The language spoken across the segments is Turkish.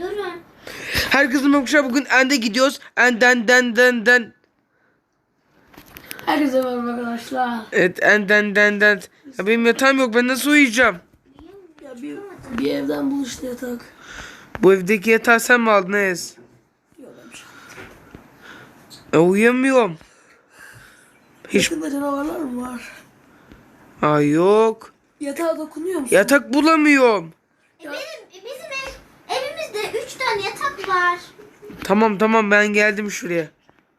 Durun. Herkese merhaba bugün End'e gidiyoruz. End'den den den den. Herkese merhaba arkadaşlar. Evet End'den den den. Ya benim yatağım yok ben nasıl uyuyacağım? Ya bir, bir evden bul işte yatak. Bu evdeki yatağı sen mi aldın Ez? Yok şey. E, uyuyamıyorum. Hiç- Yakında canavarlar mı var? Aa yok. Yatağa dokunuyor musun? Yatak bulamıyorum. E benim, e bizim ev, evimizde üç tane yatak var. Tamam tamam ben geldim şuraya.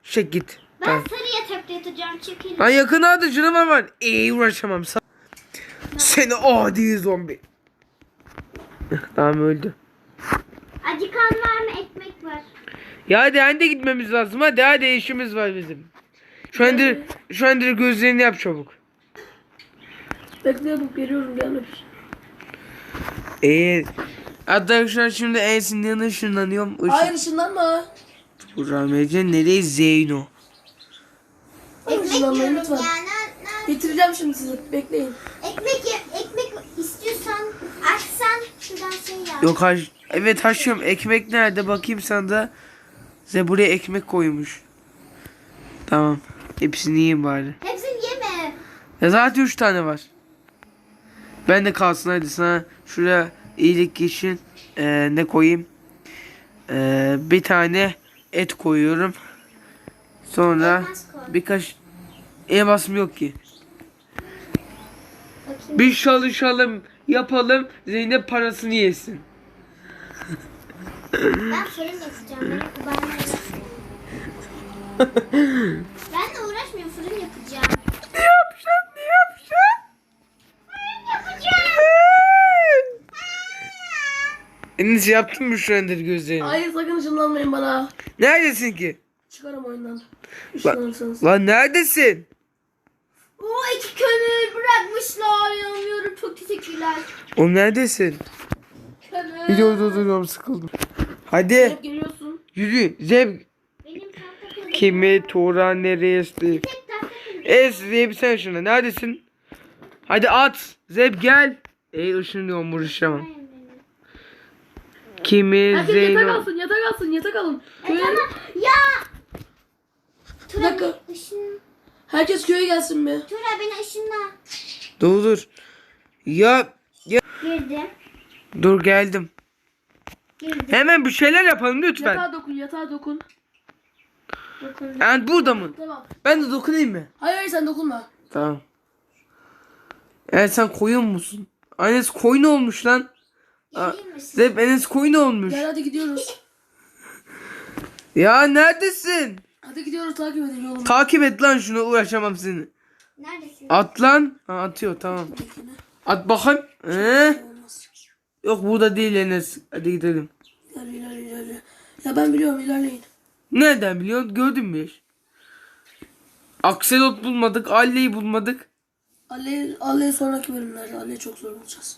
Çek git. Ben Tamam. sarı yatakta yatacağım çekilin. Lan yakın da canavar var. İyi uğraşamam. Sa- Seni adi zombi. tamam öldü. Acıkan var mı? Ekmek var. Ya hadi End'e gitmemiz lazım. Hadi hadi işimiz var bizim. Şu Ender, şu Ender gözlerini yap çabuk. Bekle yapıp geliyorum gelmek için. Ee, arkadaşlar şimdi Ensin yanına ışınlanıyorum. Işın... Hayır ışınlanma. Rahmetli nereye Zeyno? Ekmek ya. Ne, ne? Getireceğim şimdi size. Bekleyin. Ekmek, ye- ekmek istiyorsan açsan şuradan şey yap. Yok haş... Evet haşım ekmek nerede bakayım sana da. Size buraya ekmek koymuş. Tamam. Hepsini yiyeyim bari. Hepsini yeme. Ya zaten üç tane var. Ben de kalsın hadi sana şuraya iyilik için eee, ne koyayım? Eee, bir tane et koyuyorum. Sonra Elmas birkaç elmasım yok ki. Bakayım. Bir çalışalım yapalım Zeynep parasını yesin. Ben fırın yapacağım. Ben Enes yaptın mı şu ender gözlerini? Hayır sakın ışınlanmayın bana. Neredesin ki? Çıkarım oyundan. Işınlanırsanız. Lan neredesin? Oo iki kömür bırakmışlar. İnanmıyorum. Çok teşekkürler. O neredesin? Kömür. Videoda duruyorum sıkıldım. Hadi Hep geliyorsun. yürü Zeb Benim tahta kılıcım. kimi Tuğra nereye Steve? Tek tahta. Ez Zeb sen şuna neredesin? Hadi at Zeb gel. Ey ışınlıyorum vuruşamam. Kimi Herkes yatak Zeyno. alsın yatak alsın yatak alın. E Köye, tamam. Ya. Tura dakika. beni ışın. herkes köye gelsin be. Tura beni ışınla. Dur dur. Ya ya Girdim. dur geldim. Girdim. Hemen bir şeyler yapalım lütfen. Yatağa dokun yatağa dokun. Dokundum. Yani burada mı? Tamam. Ben de dokunayım mı? Hayır hayır sen dokunma. Tamam. Evet sen koyun musun? Enes koyun olmuş lan. Misin? Zeb Enes koyun olmuş. Gel hadi gidiyoruz. Ya neredesin? Hadi gidiyoruz takip edin yolunu. Takip et lan şunu uğraşamam seni. Neredesin? At lan. Ha, atıyor tamam. At bakayım. Olmaz. Yok burada değil Enes. Hadi gidelim. İlerle ilerle ilerle. Ya ben biliyorum ilerleyin. Nereden biliyorsun? Gördün mü hiç? Akselot bulmadık. Alle'yi bulmadık. Ali'ye Ali'ye sonraki bölümlerde Ali'ye çok zor bulacağız.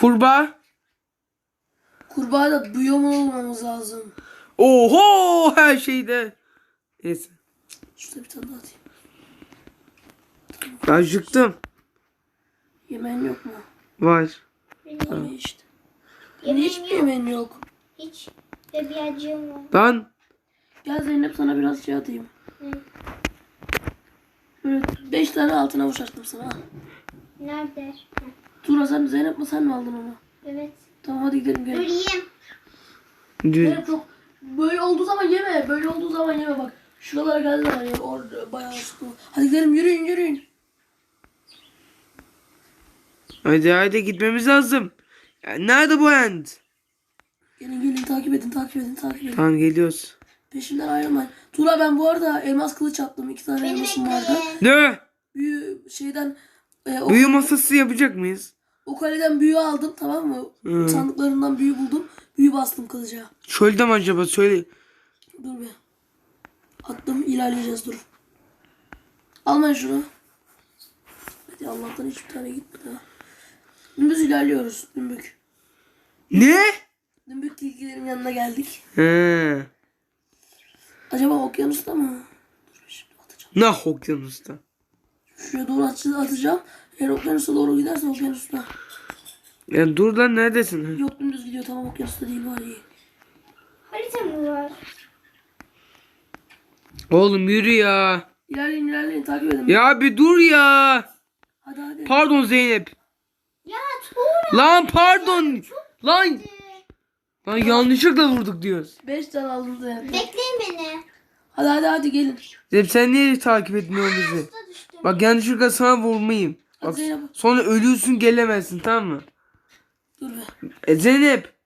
Kurbağa. Kurbağa da biyomun olmamız lazım. Oho her şeyde. Neyse. Şurada bir tane daha atayım. Ben acıktım. Yemeğin yok mu? Var. Yemeği işte. Yemeğim Hiçbir yok. yemeğin yok. Hiç. Ve bir acığım var. Lan. Gel Zeynep sana biraz şey atayım. Hı. Böyle beş tane altın avuç açtım sana. Nerede? Tura sen Zeynep mi sen mi aldın onu? Evet. Tamam hadi gidelim Dur gel. yiyeyim. Düz. Zeynep çok böyle olduğu zaman yeme. Böyle olduğu zaman yeme bak. Şuralara geldi zaman ya. Orada bayağı sıkı. Hadi gidelim yürüyün yürüyün. Hadi hadi gitmemiz lazım. Ya, nerede bu end? Gelin gelin takip edin takip edin takip edin. Tamam geliyoruz. Peşimden ayrılmayın. Tura ben bu arada elmas kılıç attım. İki tane Beni elmasım vardı. bekleyin. Ne? Büyü şeyden e, o, Büyü masası yapacak mıyız? O kaleden büyü aldım tamam mı? Hı. Sandıklarından büyü buldum. Büyü bastım kılıca. Çölde mi acaba? Söyle. Dur bir. Attım ilerleyeceğiz dur. Almayın şunu. Hadi Allah'tan hiçbir tane gitmedi ha. Dümdüz ilerliyoruz. Dümbük. Ne? Dümbük tilkilerin yanına geldik. He. Acaba okyanusta mı? Dur şimdi atacağım. Nah okyanusta. Şuraya doğru at- atacağım. Eğer okyanusa doğru giderse okyanusta. Ya dur lan neredesin? Yok dümdüz gidiyor tamam okyanusta değil var iyi. Harita mı var? Oğlum yürü ya. İlerleyin ilerleyin takip edin. Ya bir dur ya. Hadi hadi. Pardon Zeynep. Ya Tuğra. Lan pardon. Lan. Lan yanlışlıkla vurduk diyoruz. 5 tane aldım Zeynep. Bekleyin beni. Hadi hadi hadi gelin. Zeynep sen niye takip etmiyorsun bizi? Bak yanlışlıkla sana vurmayayım. Bak Zeynep. sonra ölüyorsun gelemezsin tamam mı? Dur be. E Zeynep.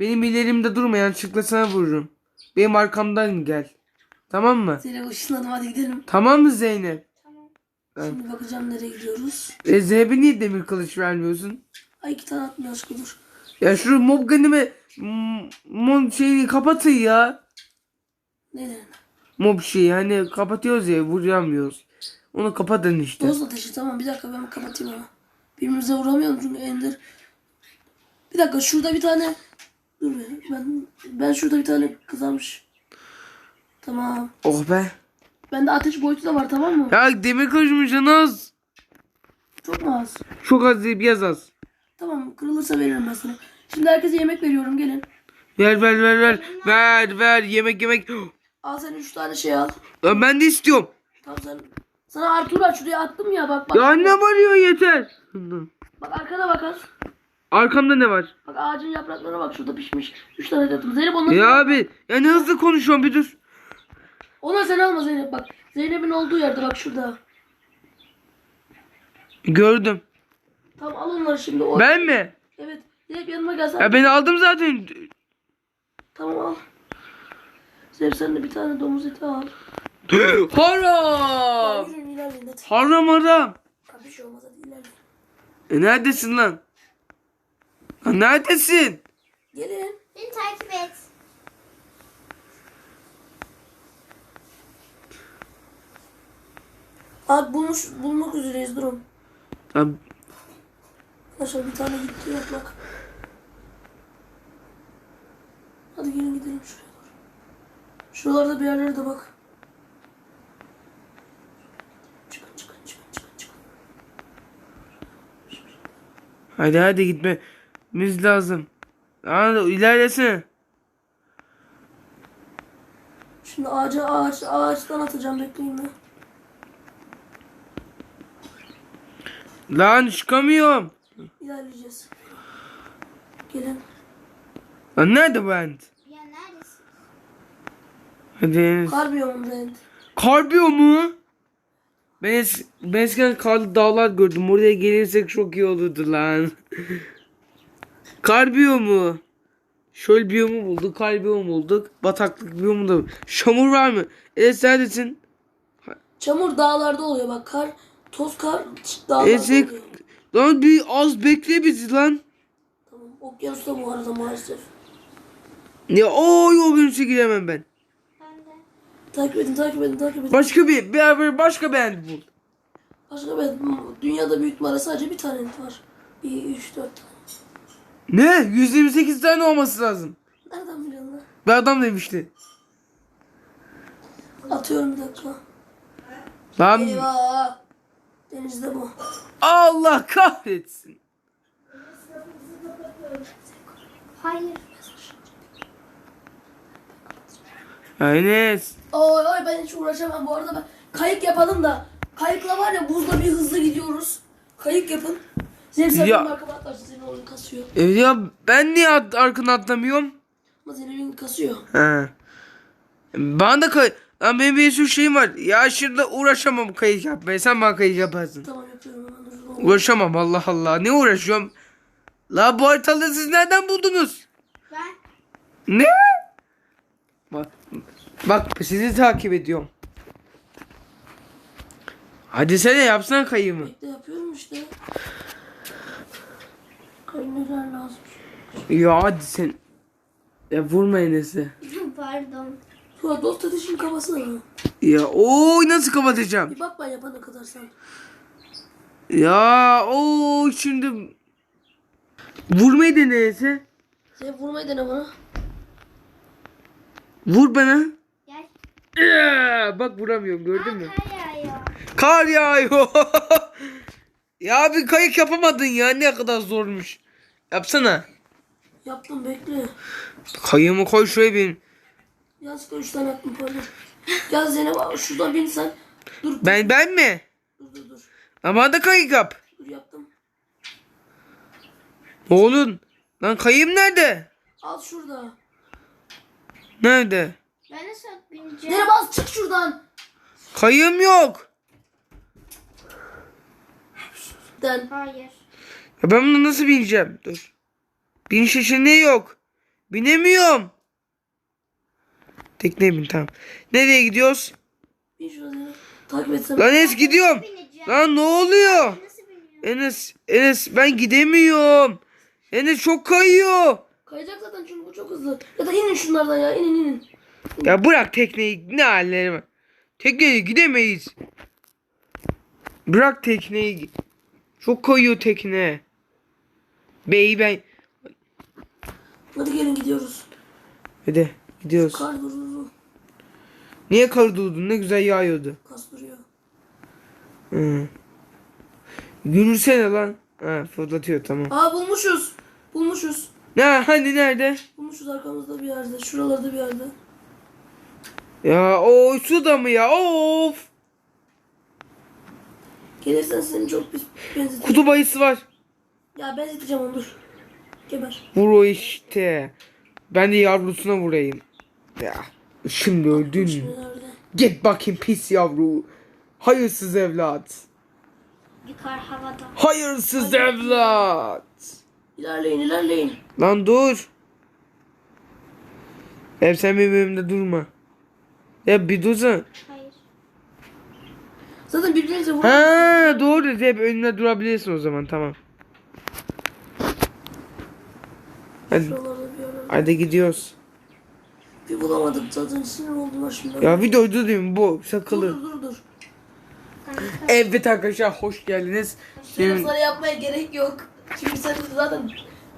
Benim ilerimde durma yanlışlıkla sana vururum. Benim arkamdan gel. Tamam mı? Zeynep ışınladım hadi gidelim. Tamam mı Zeynep? Şimdi bakacağım nereye gidiyoruz. E Zeynep'e niye demir kılıç vermiyorsun? Ay iki tane atmıyor aşkı dur. Ya şu mob ganime mon şeyini kapatın ya. Ne ne? Mob şeyi hani kapatıyoruz ya vuramıyoruz. Onu kapatın işte. Doz ateşi tamam bir dakika ben kapatayım onu. Birbirimize vuramıyorum çünkü Ender. Bir dakika şurada bir tane. Dur be ben, ben şurada bir tane kızarmış. Tamam. Oh be. Bende ateş boyutu da var tamam mı? Ya demir canı az. Çok mu az? Çok az değil biraz az. Tamam kırılırsa veririm ben sana. Şimdi herkese yemek veriyorum gelin. Ver ver ver ver. Ver ver yemek yemek. Al sen üç tane şey al. Ben de istiyorum. Tamam sen. Sana Artur şuraya attım ya bak bak. Ya ne varıyor yeter. Bak arkana bak az. Arkamda ne var? Bak ağacın yapraklarına bak şurada pişmiş. Üç tane de attım. Zeynep onları Ya abi ya ne hızlı konuşuyorsun bir dur. Ona sen alma Zeynep bak. Zeynep'in olduğu yerde bak şurada. Gördüm. Tamam al onları şimdi. O... Ben mi? Evet. Zeynep yanıma gelsen. Ya ben aldım zaten. Tamam al. Zeynep sen de bir tane domuz eti al. Haram. Yürüyün ilerleyin hadi. Haram haram. Abi bir şey olmaz hadi ilerleyin. E neredesin lan? Lan neredesin? Gelin. Beni takip et. Abi bulmuş, bulmak üzereyiz durun. Ya, Arkadaşlar bir tane gitti yaprak. Hadi gelin gidelim şuraya doğru. Şuralarda bir yerlere de bak. Çıkın çıkın çıkın çıkın çıkın. Hadi hadi gitmemiz lazım. Aa, ilerlesene. Şimdi ağaca ağaç ağaçtan atacağım bekleyin de. Lan çıkamıyorum. İlerleyeceğiz. Gelin. Lan nerede ben? Ya neredesin? Hadi Enes. Kar biyomunda end. Karbiyo mu? Ben, es ben eskiden karlı dağlar gördüm. Oraya gelirsek çok iyi olurdu lan. Karbiyo mu? Şöyle biyomu bulduk, kar biyomu bulduk. Bataklık biyomu da. Şamur var mı? Evet neredesin? Çamur dağlarda oluyor bak kar. Toz kar dağlarda Ezek. oluyor. Lan bir az bekle bizi lan. Tamam. Okyanusta bu arada maalesef. Ya o okyanusa giremem ben. Takip edin takip edin takip edin. Başka bir, bir başka bir end bul. Başka bir dünyada büyük mağara sadece bir tane var. Bir, üç, dört tane. Ne? 128 tane olması lazım. Nereden biliyorsun lan? Bir adam demişti. Atıyorum bir dakika. Lan Eyvah. Denizde bu. Allah kahretsin. Hayır. Enes. Oy oy ben hiç uğraşamam. Bu arada ben kayık yapalım da. Kayıkla var ya buzla bir hızlı gidiyoruz. Kayık yapın. Zeynep sen Ya- benim arkama atlarsın. Senin oyun kasıyor. E ya ben niye at, arkana atlamıyorum? Ama Zeynep'in kasıyor. He. Bana da kay... Lan benim bir sürü şeyim var. Ya şimdi uğraşamam kayık yapmaya. Sen bana kayık yaparsın. Tamam yapıyorum. Uğraşamam Allah Allah. Ne uğraşıyorum? La bu haritaları siz nereden buldunuz? Ben. Ne? Bak, bak sizi takip ediyorum. Hadi sen de yapsana kayığımı. Bekle yapıyorum işte. Kayınlar lazım. Ya hadi sen. Ya vurma Enes'e. Pardon. Şu dost ateşin kafasına mı? Ya oy nasıl kapatacağım? Bir bak ben yapana kadar sen. Ya o şimdi vurmayı dene Enes'e. Zeynep vurmayı dene bana. Vur bana. Gel. Bak vuramıyorum gördün mü? Kar yağıyor. Kar yağıyor. ya bir kayık yapamadın ya ne kadar zormuş. Yapsana. Yaptım bekle. Kayığımı koy şuraya bir. Yanlışlıkla üç tane yaptım pardon. Gel Zeynep abi şuradan bin sen. Dur Ben ben mi? dur dur dur. Ama da kayık yap. Dur yaptım. Oğlum. Lan kayığım nerede? Al şurada. Nerede? Ben nasıl bineceğim? Zeynep az çık şuradan. Kayığım yok. Den. Hayır. Ya ben bunu nasıl bineceğim? Dur. Biniş yeşilliği yok. Binemiyorum. Tekneye bin tamam. Nereye gidiyoruz? Takip etsem. Lan Enes gidiyorum. Bineceğim. Lan ne oluyor? Nasıl biniyorum? Enes, Enes ben gidemiyorum. Enes çok kayıyor. Kayacak zaten çünkü bu çok hızlı. Ya da inin şunlardan ya inin inin. Ya bırak tekneyi ne halleri var. Tekneye gidemeyiz. Bırak tekneyi. Çok kayıyor tekne. Bey ben. Hadi gelin gidiyoruz. Hadi gidiyoruz. Kar durdu. Niye kar durdun? Ne güzel yağıyordu. Kas duruyor. Hı. Gülürsene lan. Ha fırlatıyor tamam. Aa bulmuşuz. Bulmuşuz. Ne hani nerede? Bulmuşuz arkamızda bir yerde. Şuralarda bir yerde. Ya o suda mı ya? Of. Gelirsen seni çok pis benzeteceğim. Kutup ayısı var. Ya benzeteceğim onu dur. Geber. Vur o işte. Ben de yavrusuna vurayım. Ya şimdi öldün. Git bakayım pis yavru. Hayırsız evlat. Yukarı havada. Hayırsız evlat. İlerleyin ilerleyin. Lan dur. Hep sen benim önümde durma. Ya bir dursana. Hayır. Zaten birbirinize vurun. Ha doğru hep önüne durabilirsin o zaman tamam. Hadi, hadi gidiyoruz. Bir bulamadık zaten sinir oldum şimdi. Ya video durdurayım bu dur sakılı. dur dur dur. Evet arkadaşlar hoş geldiniz. Sana yapmaya gerek yok. Çünkü sen zaten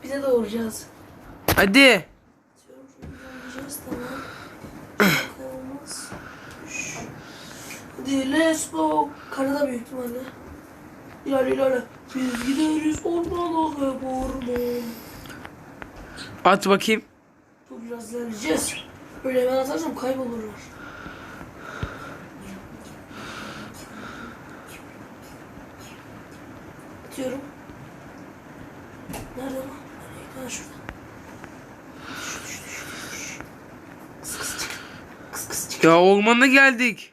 bize doğuracağız. hadi. Hadi let's go. Karada büyük ihtimalle. İlerle ilerle. Biz gideriz ormana hep orman. At bakayım. Çok biraz ilerleyeceğiz. Böyle hemen atarsam kaybolurlar. Atıyorum. Nerede bu? Nereye? Ha şurada. Düş, düş, düş, düş. Kıs kıs çık. Kıs kıs çık. Ya ormana geldik.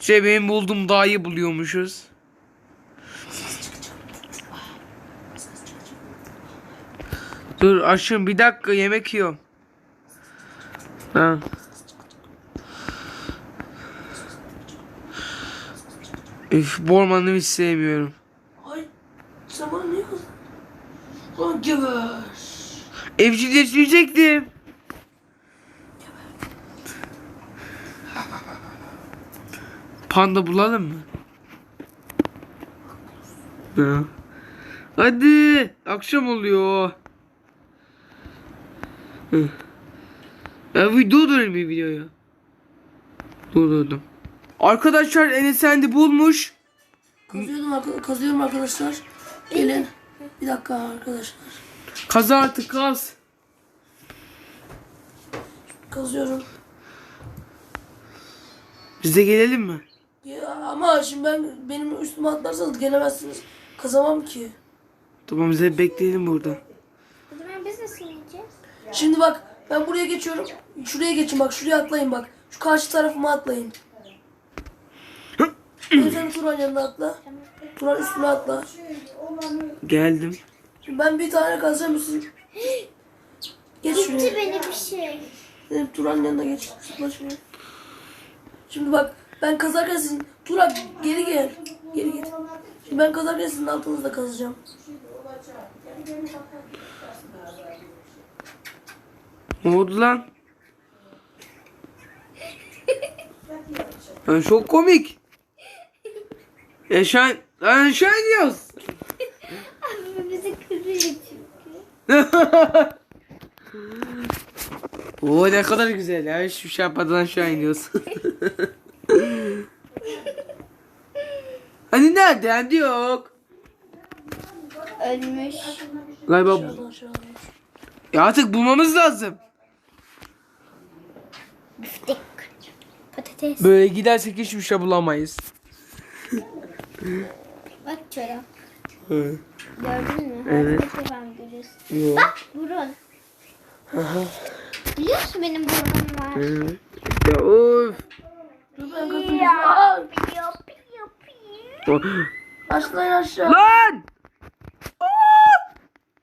Şey benim bulduğum dağı buluyormuşuz. Dur aşkım bir dakika yemek yiyorum. Ha. Üf bu ormanı hiç sevmiyorum. Ay. Sen bana niye kızdın? Lan geber. Evcilleştirecektim. Panda bulalım mı? Ya. Hadi akşam oluyor. Hı. Ya bir durdurayım bir videoyu. Durdurdum. Arkadaşlar Enes Endi bulmuş. Kazıyorum arkadaşlar. Gelin. Bir dakika arkadaşlar. Kaz artık kaz. Kazıyorum. Biz de gelelim mi? Ya ama şimdi ben benim üstüme atlarsanız gelemezsiniz. Kazamam ki. Tamam bize bekleyelim burada. O zaman biz nasıl ineceğiz? Şimdi bak ben buraya geçiyorum. Şuraya geçin bak şuraya atlayın bak. Şu karşı tarafıma atlayın. Sen Turan yanına atla. Turan üstüne atla. Geldim. Şimdi ben bir tane kazacağım siz. Geç Gitti şuraya. beni bir şey. Benim Turan yanına geç. Şuraya. Şimdi bak ben kazarken sizin... Turan geri gel. Geri git. Şimdi ben kazarken sizin altınızda kazacağım. Ne oldu lan? Lan çok komik. Ya şu an, lan an diyoruz. Abi bizi kırıyor çünkü. Oo ne kadar güzel ya. Hiçbir şey yapmadan aşağı iniyoruz. hani nerede? Hadi yok. Ölmüş. Galiba ya artık bulmamız lazım. Biftek. Patates. Böyle gidersek hiçbir şey bulamayız. Bak çorap. Hı. Gördün mü? Evet. Yok. Bak burun. Biliyorsun benim burnum var. Evet. Ya of. Dur ben! Piyo piyo piyo. Açlayın aşağı. Lan!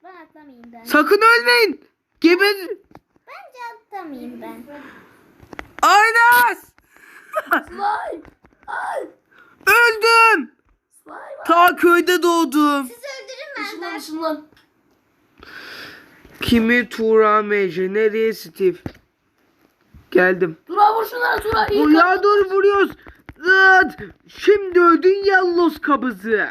Ben atlamayayım ben. Sakın ölmeyin. Geber. Bence atlamayayım ben. Aynas! Slime. Ay. Öldüm. Ta köyde doğdum. Siz öldürün ben. Işınlan ben. ışınlan. Kimi Tuğra Mece? Nereye Steve? Geldim. Tura vur şunları Tura. İyi ya dur vuruyoruz. Zıt. Şimdi öldün yallos kabızı.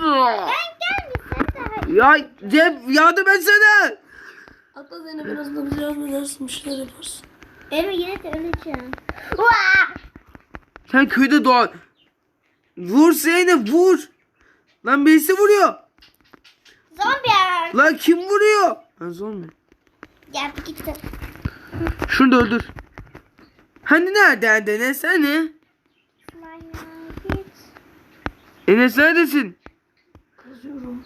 Ben gelmişsin daha. Ya Cem yardım etsene. Atla Zeynep en azından bize yardım edersin. Bir şeyler yaparsın. Benim yine de öleceğim. Sen köyde doğan. Vur Zeynep vur. Lan birisi vuruyor. Zombi. Lan kim vuruyor? Ha zombi. Gel git. Şunu da öldür. Hani nerede Enes hani? Git. Enes neredesin? Kazıyorum.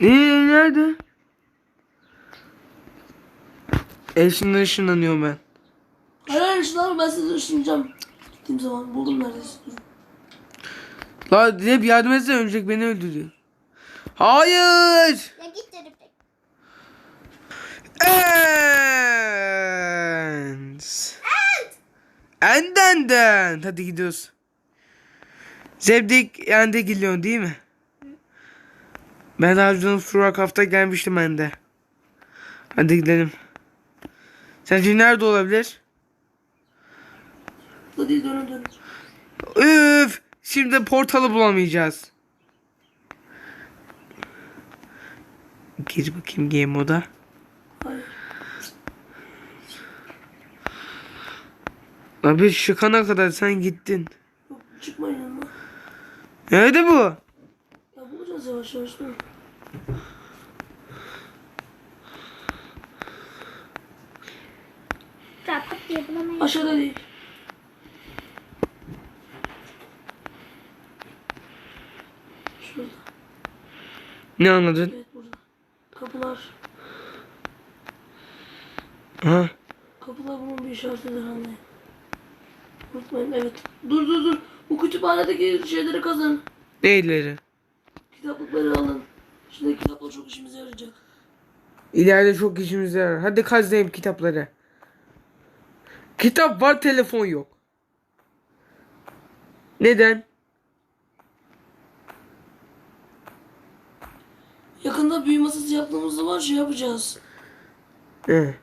Ee nerede? Eşinden ışınlanıyorum ben. Hayır hayır ışınlan ben sizi ışınlayacağım. Gittiğim zaman buldum neredeyse. La hep yardım etsene ölecek beni öldürüyor. Hayır. Ya git dedim. Ends. Endenden. Hadi gidiyoruz. Zebdik yende geliyorsun değil mi? Ben Arjun'un Surak hafta gelmiştim ben de. Hadi gidelim. Sence nerede olabilir? Değil dönün dönün. Üf! Şimdi portalı bulamayacağız. Gir bakayım game moda. Abi şıkana kadar sen gittin. Yok çıkmayın yanıma. Nerede bu? Ya bulacağız yavaş yavaş dur. Aşağıda değil. Şurada. Ne anladın? Evet burada. Kapılar. Ha? Kapılar bunun bir işaretidir anlayın. Unutmayın evet. Dur dur dur. Bu kütüphanedeki şeyleri kazın. Neyleri? Kitaplıkları alın. Şimdi kitaplar çok işimize yarayacak. İleride çok işimize yarar. Hadi kazayım kitapları. Kitap var telefon yok. Neden? Yakında büyü masası yaptığımız zaman şey yapacağız. He,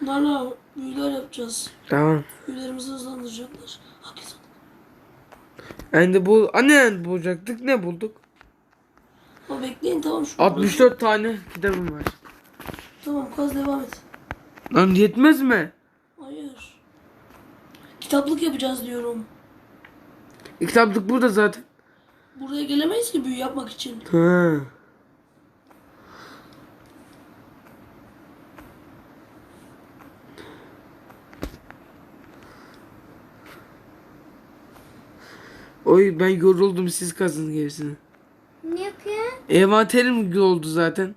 Bunlarla büyüler yapacağız. tamam. Büyülerimizi hızlandıracaklar. Hakikaten. Ben de bu anne bulacaktık ne bulduk? Ama bekleyin tamam şu. 64 tane kitabım var. Tamam kaz devam et. Lan yetmez mi? Hayır. Kitaplık yapacağız diyorum. E, kitaplık burada zaten. Buraya gelemeyiz ki büyü yapmak için. Ha. Oy ben yoruldum siz kazın gerisini. Ne yapıyor? Envanterim oldu zaten.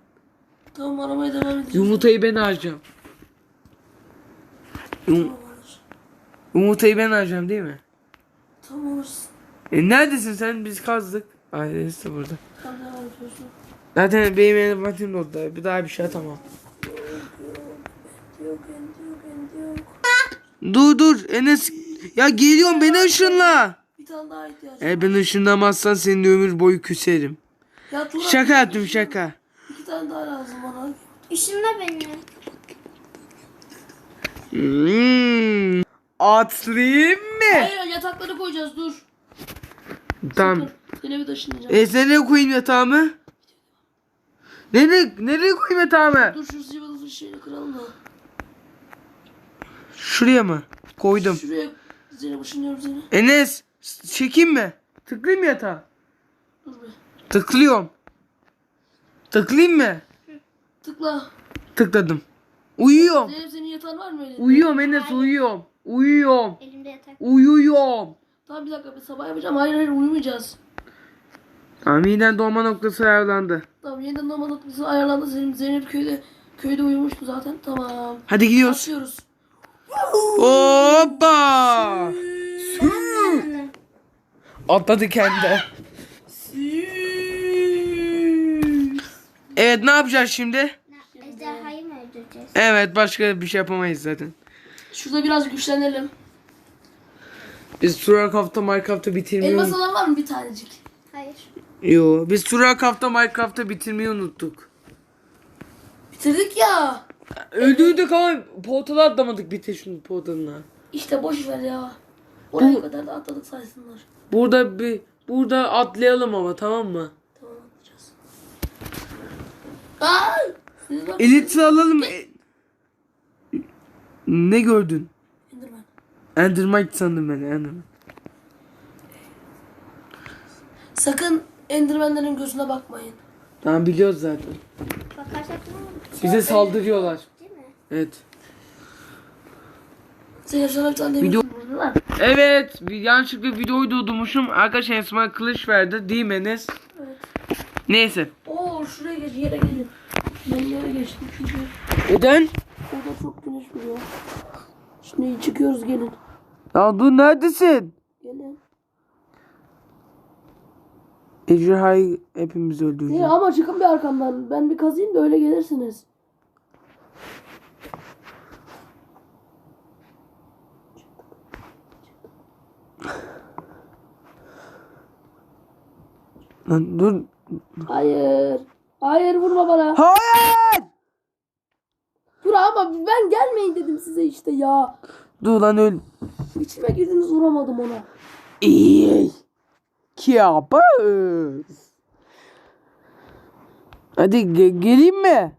Tamam aramaya devam edeceğiz. Yumurtayı ben. Yum Tamam yumurtayı ben harcayacağım değil mi? Tamam olursun. E neredesin sen? Biz kazdık. Ailesi de burada. Tamam devam ediyorsun. Zaten benim envanterim de orada. Bir daha bir şey atamam. Yok endi yok endi yok. Dur dur Enes. Ya geliyorum beni ışınla. Bir tane daha ihtiyaç. E ben ışınlamazsan senin ömür boyu küserim. Ya Turan, Şaka yaptım şaka. İki tane daha lazım bana. Işınla beni. Hmm. Atlayayım mı? Hayır yatakları koyacağız dur. Tamam. Dur. Seni bir taşınacağım. E sen nereye koyayım yatağımı? Nereye, nereye koyayım yatağımı? Dur şu zıvalı şeyini kıralım da. Şuraya mı? Koydum. Şuraya Zeynep ışınlıyorum seni. Enes çekeyim mi? Tıklayayım mı yatağa? Tıklıyorum. Tıklayayım mı? Tıkla. Tıkladım. Uyuyorum. Zeynep senin yatağın var mı öyle? Uyuyorum Enes uyuyorum. Uyuyorum. Elimde yatak. Uyuyorum. Tamam bir dakika bir sabah yapacağım. Hayır hayır uyumayacağız. Tamam yeniden doğma noktası ayarlandı. Tamam yeniden normal noktası ayarlandı. Zeynep, Zeynep köyde köyde uyumuştu zaten. Tamam. Hadi gidiyoruz. Başlıyoruz. Hoppa. Atladı kendi. Evet ne yapacağız şimdi? Ejderhayı mı öldüreceğiz? Evet başka bir şey yapamayız zaten. Şurada biraz güçlenelim. Biz Turakaf'ta Minecraft'ı bitirmeyi Elmas unuttuk. olan var mı bir tanecik? Hayır. Yo, biz Turakaf'ta Minecraft'ı bitirmeyi unuttuk. Bitirdik ya. Öldürdük ama portala atlamadık bitir şunu portalına. İşte boş ver ya. Oraya Bu- kadar da atladık saysınlar. Burada bir burada atlayalım ama tamam mı? Tamam atlayacağız. Ay! Elitri alalım. E- Ne gördün? Enderman. Endermite sandım ben Enderman. Sakın Enderman'lerin gözüne bakmayın. Tamam biliyoruz zaten. Bakarsak? Bize saldırıyorlar. Değil mi? Evet. Sana bir tane demir Video-. Evet, yanlışlıkla videoyu durdurmuşum. Arkadaşlar Esma kılıç verdi. Değil mi Enes? Evet. Neyse. Oo şuraya geç yere gelin. Ben yere geçtim çünkü Neden? orada çok güneş vuruyor. Şimdi çıkıyoruz gelin. Ya dur neredesin? Gelin. Ejderhayı hepimiz öldüreceğiz. ama çıkın bir arkamdan. Ben bir kazıyım da öyle gelirsiniz. Lan dur. Hayır. Hayır vurma bana. Hayır! Dur ama ben gelmeyin dedim size işte ya. Dur lan öl. İçime girdiniz vuramadım ona. İyi. Kiapız. Hadi ge- geleyim mi?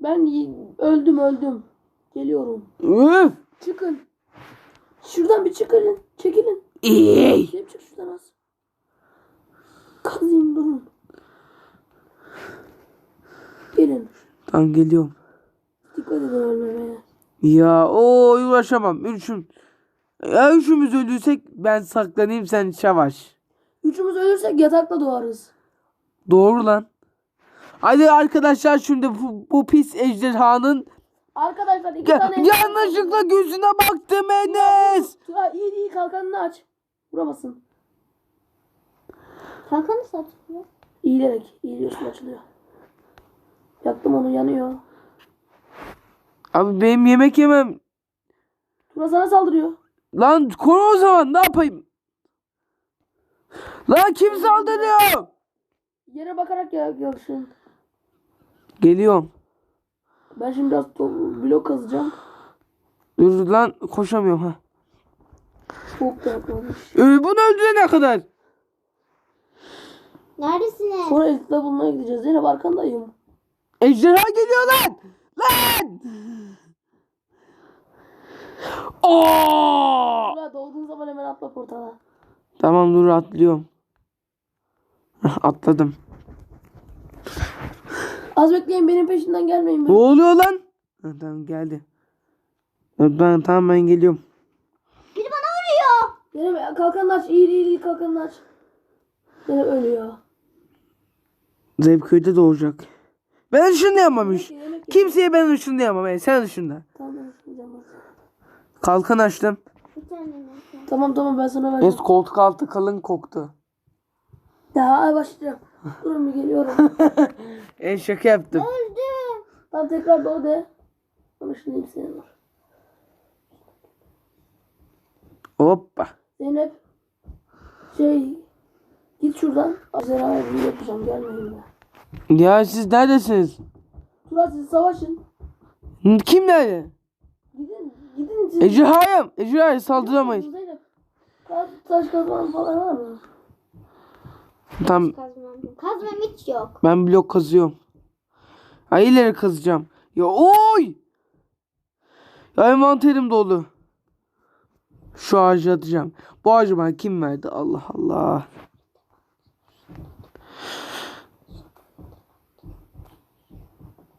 Ben öldüm öldüm. Geliyorum. Üf. Çıkın. Şuradan bir çıkın. Çekilin. İyi. Zeynep çık şuradan az. Kazıyım durun. Gelin. Tamam geliyorum. Dikkat edin ölmemeye. Ya o uğraşamam. Üçüm. Ya üçümüz öldüysek ben saklanayım sen savaş. Üçümüz ölürsek yatakta doğarız. Doğru lan. Hadi arkadaşlar şimdi bu, bu pis ejderhanın Arkadaşlar iki Ya, tane... yanlışlıkla gözüne baktım Enes. Ya iyi iyi kalkanını aç. Vuramasın. Kalkanı satıyor. İyilerek. İyiliyorsun açılıyor. Yaktım onu yanıyor. Abi benim yemek yemem. Tura sana saldırıyor. Lan koru o zaman ne yapayım? Lan kim saldırıyor? Yere bakarak ya yakışın. Geliyorum. Ben şimdi biraz blok kazacağım. Dur lan koşamıyorum ha. Çok da yapmamış. Ee, bunu öldürene kadar. Neredesiniz? Sonra elitle bulmaya gideceğiz. Zeynep arkandayım. Ejderha geliyor lan. Lan. Oo! Tura doğduğun zaman hemen atla portala. Tamam dur atlıyorum. Hah, Atladım. Az bekleyin benim peşinden gelmeyin. Ne oluyor lan? Ha, tamam geldi. Ben tamam ben geliyorum. Biri bana vuruyor. Zeynep kalkanını aç. İyi iyi iyi kalkanını aç. Zeynep ölüyor. Zevköy'de doğacak. Ben ışınlayamamış. Yemek ye, yemek ye. Kimseye ben ışınlayamam. Ey, Sen ışınla. Tamam ben ısınacağım. Kalkan açtım. Bir tane neyse. Tamam tamam ben sana vereceğim. Es koltuk altı kalın koktu. Ya ay başlayacağım. Durun bir geliyorum. En şaka yaptım. Öldüm. Tamam tekrar doğ de. Bana şunu senin var. Hoppa. Zeynep. Şey. Git şuradan. Azera'ya bir yapacağım. Gelmeyin de. Ya siz neredesiniz? Turan siz savaşın. Kim nerede? Gidin. Gidin siz. Ejderhaya. Ejderhaya saldıramayız. Taş, taş kazman falan var mı? Tamam Kazmam yok. Kazmam hiç yok. ben blok kazıyorum. Ay ileri kazacağım. Ya oy. Ya envanterim dolu. Şu ağacı atacağım. Bu ağacı bana kim verdi? Allah Allah.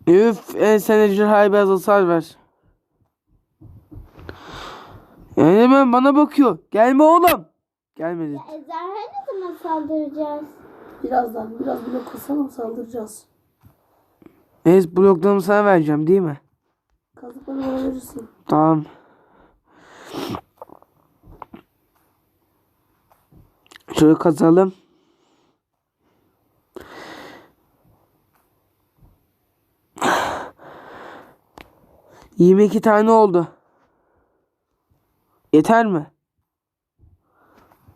Üf en sen ejderhaya biraz hasar ver. Yani hemen bana bakıyor. Gelme oğlum. Gelmedi. Ejderhaya ne zaman saldıracağız? Birazdan biraz blok kasalım saldıracağız. Neyse bloklarımı sana vereceğim değil mi? Kazıkları bana verirsin. Tamam. Şöyle kazalım. Yirmi iki tane oldu. Yeter mi?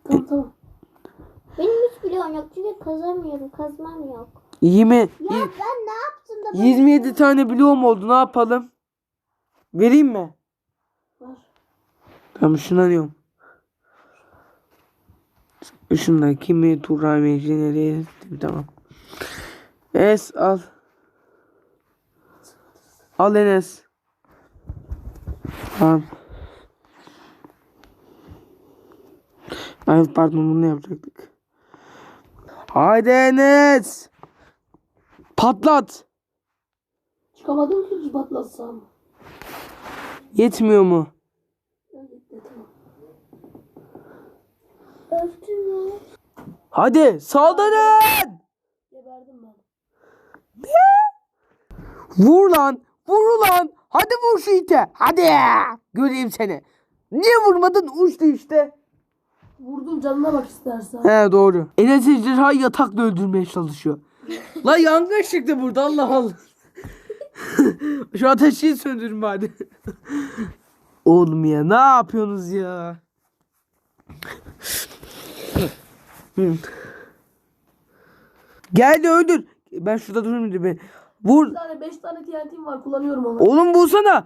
Tamam tamam. Benim hiç bloğum yok çünkü kazamıyorum. Kazmam yok. Yirmi, Ya ben ne yaptım da böyle- 27 tane bloğum oldu. Ne yapalım? Vereyim mi? Var. Tamam şunu alıyorum. Şundan kimi Turan nereye tamam. Es al. Al Enes. Tamam. Ay pardon bunu yapacaktık. Haydi Enes. Patlat. Çıkamadım ki patlatsam. Yetmiyor mu? Evet, tamam. Öldüm? Hadi saldırın. Geberdim ben. Vur lan. Vur ulan. Hadi vur şu ite. Hadi. Göreyim seni. Niye vurmadın? Uçtu işte. Vurdum canına bak istersen. He doğru. Enes ejderhayı yatakla öldürmeye çalışıyor. La yangın çıktı burada Allah Allah. Şu ateşi söndürün bari. Oğlum ya ne yapıyorsunuz ya? Hı. Geldi öldür. Ben şurada durayım dedi. Vur. Bir tane 5 tane TNT'm var kullanıyorum onu. Oğlum bulsana.